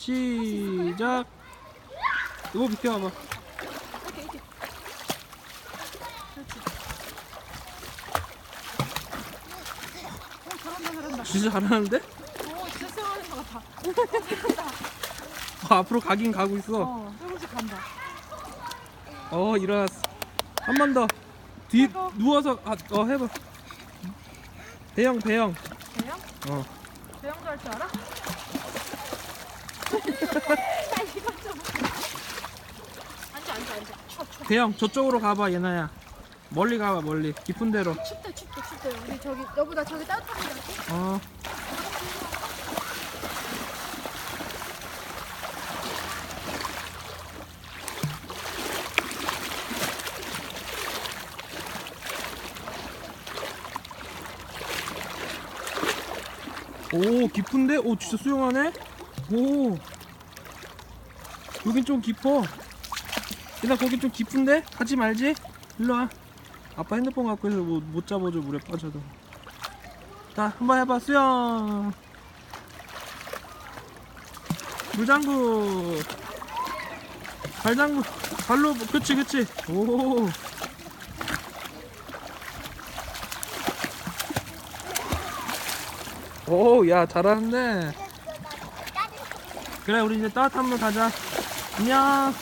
시작. 이거 비켜 봐봐. 잘한다 잘한다. 진짜 잘하는데? 오 진짜 수영하는 것 같아. 어, 앞으로 가긴 가고 있어. 어 조금씩 간다. 어 일어났어. 한 번 더. 뒤 해봐. 누워서 아, 어 해봐. 배영 배영. 대형? 어. 대형도 할 줄 알아? 아 이거 좀. 앉아 앉아 앉아. 추워 추워. 배영 저쪽으로 가봐 예나야. 멀리 가봐 멀리 깊은 데로. 춥대 춥대 춥대. 우리 저기 여보다 저기 따뜻한 데 갈게. 어. 오 깊은데? 오 진짜 수영하네? 오 여긴 좀 깊어 얘나 거긴 좀 깊은데? 가지 말지? 일로와 아빠 핸드폰 갖고 해서 뭐, 못 잡아줘 물에 빠져도 자 한번 해봐 수영 물장구 발장구 발로 그치 그치 오 오, 야, 잘하는데. 그래, 우리 이제 따뜻한 물 가자. 안녕.